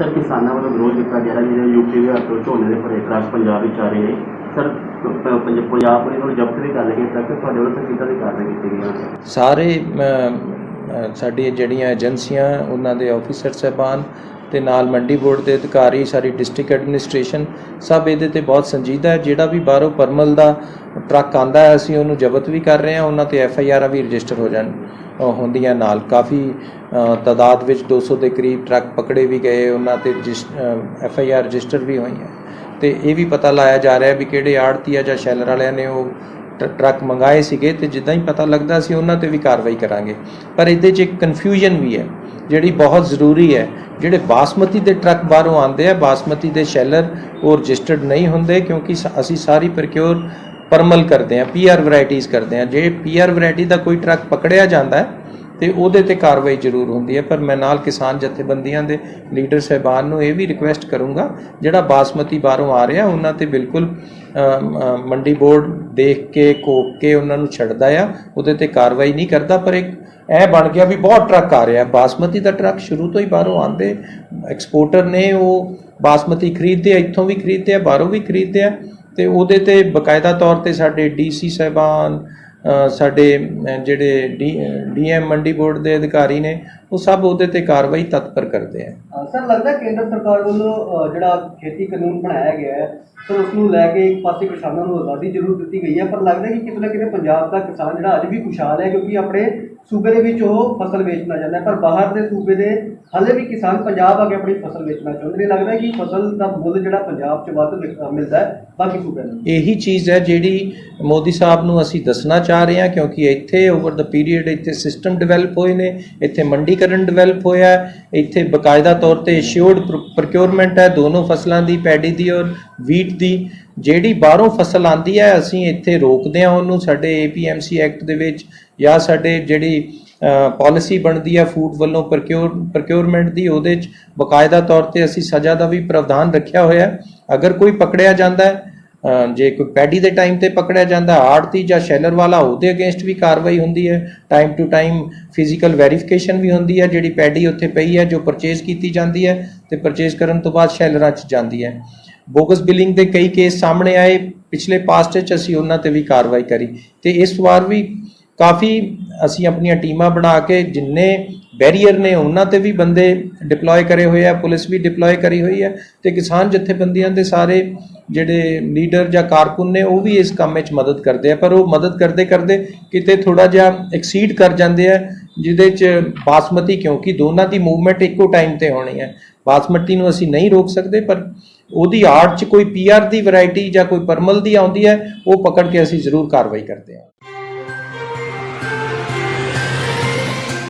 Sir ਕਿਸਾਨਾਂ ਵੱਲੋਂ ਵਿਰੋਧ ਕੀਤਾ ਜਾ ਰਿਹਾ ਜਿਹੜੇ ਯੂਪੀ ਦੇ ਤੋਂ ਝੋਨੇ ਦੇ ਭਰੇ ਟਰੱਕ ਪੰਜਾਬ ਵਿੱਚ ਆ ਰਹੇ ਨੇ। ਸਰ ਪੰਜ- ਪੰਜਾਬ ਪੁਲਿਸ ਵੱਲੋਂ ਜ਼ਬਤ ਦੀ ਗੱਲ ਲਈ ਹੈ ਤੁਹਾਡੇ ਵੱਲੋਂ ਸਰ ਕਿੱਦਾਂ ਦੀ ਕਾਰਵਾਈ ਕੀਤੀ ਗਈ ਹੈ? ਸਾਰੇ ਅਮ, ਅ, ਸਾਡੀ ਜਿਹੜੀਆਂ ਏਜੰਸੀਆਂ ਉਹਨਾਂ ਦੇ ਆਫੀਸਰ ਸਾਹਿਬਾਨ ਤੇ ਨਾਲ ਮੰਡੀ ਬੋਰਡ ਦੇ ਅਧਿਕਾਰੀ ਸਾਰੀ ਡਿਸਟ੍ਰਿਕਟ ਐਡਮਿਨਿਸਟ੍ਰੇਸ਼ਨ ਸਭ ਇਹਦੇ ਤੇ ਬਹੁਤ ਸੰਜੀਦਾ ਹੈ। ਜਿਹੜਾ ਵੀ ਬਾਹਰੋਂ ਪਰਮਲ ਦਾ ਟਰੱਕ ਆਂਦਾ ਹੈ ਅਸੀਂ ਉਹਨੂੰ ਜ਼ਬਤ ਵੀ ਕਰ ਰਹੇ ਹਾਂ। ਉਹਨਾਂ ਤੇ ਐਫ ਆਈ ਆਰਾਂ ਵੀ ਰਜਿਸਟਰ ਹੋ ਜਾਣ ਹੁੰਦੀਆਂ ਨਾਲ। ਕਾਫੀ ਅ, ਤਾਦਾਦ ਵਿੱਚ 200 ਦੇ ਕਰੀਬ ਟਰੱਕ ਪਕੜੇ ਵੀ ਗਏ ਉਹਨਾਂ ਤੇ ਐਫ ਆਈ ਆਰ ਰਜਿਸਟਰ ਵੀ ਹੋਈਆਂ। ਤੇ ਇਹ ਵੀ ਪਤਾ ਲਾਇਆ ਜਾ ਰਿਹਾ ਵੀ ਕਿਹੜੇ ਆੜਤੀਆ ਜਾਂ ਸ਼ੈਲਰ ਵਾਲਿਆਂ ਨੇ ਉਹ ਟ- ਟਰੱਕ ਮੰਗਾਏ ਸੀਗੇ। ਤੇ ਜਿੱਦਾਂ ਹੀ ਪਤਾ ਲੱਗਦਾ ਸੀ ਉਹਨਾਂ ਤੇ ਵੀ ਕਾਰਵਾਈ ਕਰਾਂਗੇ। ਪਰ ਇਹਦੇ 'ਚ ਇੱਕ ਕਨਫਿਊਜ਼ਨ ਵੀ ਹੈ। ਜਿਹੜੀ ਬਹੁਤ ਜ਼ਰੂਰੀ ਹੈ, ਜਿਹੜੇ ਬਾਸਮਤੀ ਦੇ ਟਰੱਕ ਬਾਹਰੋਂ ਆਉਂਦੇ ਆ, ਬਾਸਮਤੀ ਦੇ ਸ਼ੈਲਰ ਉਹ ਰਜਿਸਟਰਡ ਨਹੀਂ ਹੁੰਦੇ ਕਿਉਂਕਿ ਅਸੀਂ ਸਾਰੀ ਪ੍ਰਕਿਉਰ ਪਰਮਲ ਕਰਦੇ ਆ ਪੀਆਰ ਵੈਰਾਈਟੀਆਂ ਕਰਦੇ ਆ। ਜੇ ਪੀਆਰ ਵੈਰਾਈਟੀ ਦਾ ਕੋਈ ਟਰੱਕ ਪਕੜਿਆ ਜਾਂਦਾ ਹੈ ਤੇ ਉਹਦੇ ਤੇ ਕਾਰਵਾਈ ਜ਼ਰੂਰ ਹੁੰਦੀ ਹੈ। ਪਰ ਮੈਂ ਨਾਲ ਕਿਸਾਨ ਜਥੇਬੰਦੀਆਂ ਦੇ ਲੀਡਰ ਸਹਿਬਾਨ ਨੂੰ ਇਹ ਵੀ ਰਿਕੁਐਸਟ ਕਰੂੰਗਾ, ਜਿਹੜਾ ਬਾਸਮਤੀ ਬਾਹਰੋਂ ਆ ਰਿਹਾ, ਉਹਨਾਂ ਤੇ ਬਿਲਕੁਲ ਮੰਡੀ ਬੋਰਡ ਦੇਖ ਕੇ ਕੋਕ ਕੇ ਉਹਨਾਂ ਨੂੰ ਛੱਡਦਾ ਆ, ਉਹਦੇ ਤੇ ਕਾਰਵਾਈ ਨਹੀਂ ਕਰਦਾ। ਪਰ ਇੱਕ ਇਹ ਬਣ ਗਿਆ ਵੀ ਬਹੁਤ ਟਰੱਕ ਆ ਰਿਹਾ। ਬਾਸਮਤੀ ਦਾ ਟਰੱਕ ਸ਼ੁਰੂ ਤੋਂ ਹੀ ਬਾਹਰੋਂ ਆਉਂਦੇ, ਐਕਸਪੋਰਟਰ ਨੇ ਉਹ ਬਾਸਮਤੀ ਖਰੀਦਦੇ ਆ, ਇੱਥੋਂ ਵੀ ਖਰੀਦਦੇ ਆ, ਬਾਹਰੋਂ ਵੀ ਖਰੀਦਦੇ ਆ। ਤੇ ਉਹਦੇ ਤੇ ਬਕਾਇਦਾ ਤੌਰ ਤੇ ਸਾਡੇ ਡੀਸੀ ਸਾਹਿਬਾਨ ਸਾਡੇ ਅ, ਜਿਹੜੇ ਡੀਐਮ ਮੰਡੀ ਬੋਰਡ ਦੇ ਅਧਿਕਾਰੀ ਨੇ ਉਹ ਸਭ ਉਹਦੇ ਤੇ ਕਾਰਵਾਈ ਤਤਪਰ ਕਰਦੇ ਆ। ਸਰ ਲੱਗਦਾ ਕੇਂਦਰ ਸਰਕਾਰ ਵੱਲੋਂ ਜਿਹੜਾ ਖੇਤੀ ਕਾਨੂੰਨ ਬਣਾਇਆ ਗਿਆ ਹੈ ਸਰ ਉਸ ਨੂੰ ਲੈ ਕੇ ਇੱਕ ਪਾਸੇ ਕਿਸਾਨਾਂ ਨੂੰ ਆਜ਼ਾਦੀ ਜ਼ਰੂਰ ਦਿੱਤੀ ਗਈ ਹੈ ਪਰ ਲੱਗਦਾ ਕਿ ਕਿਤੇ ਨਾ ਕਿਤੇ ਪੰਜਾਬ ਦਾ ਕਿਸਾਨ ਜਿਹੜਾ ਅੱਜ ਵੀ ਖੁਸ਼ਹਾਲ ਹੈ ਕਿਉਂਕਿ ਆਪਣੇ ਸੂਬੇ ਦੇ ਵਿੱਚ ਉਹ ਫਸਲ ਵੇਚਣਾ ਚਾਹੁੰਦਾ ਹੈ, ਪਰ ਬਾਹਰ ਦੇ ਸੂਬੇ ਦੇ ਹਾਲੇ ਵੀ ਕਿਸਾਨ ਪੰਜਾਬ ਆ ਕੇ ਆਪਣੀ ਫਸਲ ਵੇਚਣਾ ਚਾਹੁੰਦੇ ਨੇ। ਲੱਗਦਾ ਕਿ ਫਸਲ ਦਾ ਮੁੱਲ ਜਿਹੜਾ ਪੰਜਾਬ 'ਚ ਵੱਧ ਮਿਲਦਾ ਹੈ, ਬਾਕੀ ਸੂਬਿਆਂ ਨੂੰ ਇਹੀ ਚੀਜ਼ ਹੈ ਜਿਹੜੀ ਮੋਦੀ ਸਾਹਿਬ ਨੂੰ ਅਸੀਂ ਦੱਸਣਾ ਚਾਹ ਰਹੇ ਹਾਂ, ਕਿਉਂਕਿ ਇੱਥੇ ਓਵਰ ਦਾ ਪੀਰੀਅਡ ਇੱਥੇ ਸਿਸਟਮ ਡਿਵੈਲਪ ਹੋਏ ਨੇ, ਇੱਥੇ ਮੰਡੀਕਰਨ ਡਿਵੈਲਪ ਹੋਇਆ ਇੱਥੇ ਬਕਾਇਦਾ ਤੌਰ ਤੇ ਅਸ਼ਿਓਰਡ ਪ੍ਰੋਕਿਉਰਮੈਂਟ ਹੈ, ਦੋਨੋਂ ਫਸਲਾਂ ਦੀ, ਪੈਡੀ ਦੀ ਔਰ ਵੀਟ ਦੀ। ਜਿਹੜੀ ਬਾਹਰੋਂ ਫਸਲ ਆਂਦੀ ਹੈ, ਅਸੀਂ ਇੱਥੇ ਰੋਕਦੇ ਹਾਂ ਉਹਨੂੰ, ਸਾਡੇ ਏਪੀਐਮਸੀ ਐਕਟ ਦੇ ਵਿੱਚ। ਜਾਂ ਸਾਡੇ ਜਿਹੜੀ ਪਾਲਿਸੀ ਬਣਦੀ ਹੈ ਫੂਡ ਵੱਲੋਂ ਪ੍ਰੋਕਿਉਰ ਪ੍ਰੋਕਿਉਰਮੈਂਟ ਦੀ, ਉਹਦੇ ਚ ਬਕਾਇਦਾ ਤੌਰ ਤੇ ਅਸੀਂ ਸਜ਼ਾ ਦਾ ਵੀ ਪ੍ਰਾਵਧਾਨ ਰੱਖਿਆ ਹੋਇਆ ਹੈ। ਅਗਰ ਕੋਈ ਪਕੜਿਆ ਜਾਂਦਾ ਹੈ ਜੇ ਕੋਈ ਪੈਡੀ ਦੇ ਟਾਈਮ ਤੇ ਪਕੜਿਆ ਜਾਂਦਾ, ਆੜਤੀ ਜਾਂ ਸ਼ੈਲਰ ਵਾਲਾ, ਉਹਦੇ ਅਗੇਂਸਟ ਵੀ ਕਾਰਵਾਈ ਹੁੰਦੀ ਹੈ। Time to time physical verification ਵੀ ਹੁੰਦੀ ਹੈ, ਜਿਹੜੀ ਪੈਡੀ ਉੱਥੇ ਪਈ ਹੈ, ਜੋ ਪਰਚੇਜ਼ ਕੀਤੀ ਜਾਂਦੀ ਹੈ ਤੇ ਪਰਚੇਜ਼ ਕਰਨ ਤੋਂ ਬਾਅਦ ਸ਼ੈਲਰਾਂ 'ਚ ਜਾਂਦੀ ਹੈ। ਬੋਗਸ ਬਿਲਿੰਗ ਦੇ ਕਈ ਕੇਸ ਸਾਹਮਣੇ ਆਏ, ਪਿਛਲੇ ਪਾਸਟ 'ਚ ਅਸੀਂ ਉਹਨਾਂ ਤੇ ਵੀ ਕਾਰਵਾਈ ਕਰੀ। ਤੇ ਇਸ ਵਾਰ ਵੀ ਕਾਫੀ ਅਸੀਂ ਆਪਣੀਆਂ ਟੀਮਾਂ ਬਣਾ ਕੇ ਜਿੰਨੇ ਬੈਰੀਅਰ ਨੇ ਉਹਨਾਂ ਤੇ ਵੀ ਬੰਦੇ ਡਿਪਲੋਏ ਕਰੇ ਹੋਏ ਆ, ਪੁਲਿਸ ਵੀ ਡਿਪਲੋਏ ਕਰੀ ਹੋਈ ਹੈ ਤੇ ਕਿਸਾਨ ਜਥੇਬੰਦੀਆਂ ਦੇ ਸਾਰੇ ਜਿਹੜੇ ਲੀਡਰ ਜਾਂ ਕਾਰਕੁਨ ਨੇ ਉਹ ਵੀ ਇਸ ਕੰਮ ਵਿੱਚ ਮਦਦ ਕਰਦੇ ਆ, ਪਰ ਉਹ ਮਦਦ ਕਰਦੇ ਕਰਦੇ ਕਿਤੇ ਥੋੜਾ ਜਿਹਾ ਐਕਸੀਡ ਕਰ ਜਾਂਦੇ ਆ, ਜਿਹਦੇ ਚ ਬਾਸਮਤੀ ਕਿਉਂਕਿ ਦੋਨਾਂ ਦੀ ਮੂਵਮੈਂਟ ਇੱਕੋ ਟਾਈਮ ਤੇ ਹੋਣੀ ਹੈ ਬਾਸਮਤੀ ਨੂੰ ਅਸੀਂ ਨਹੀਂ ਰੋਕ ਸਕਦੇ, ਪਰ ਉਹਦੀ ਆਰਟ ਚ ਕੋਈ ਪੀਆਰ ਦੀ ਵੈਰਾਈਟੀ ਜਾਂ ਕੋਈ ਪਰਮਲ ਦੀ ਆਉਂਦੀ ਹੈ ਉਹ ਪਕੜ ਕੇ ਅਸੀਂ ਜ਼ਰੂਰ ਕਾਰਵਾਈ ਕਰਦੇ ਹਾਂ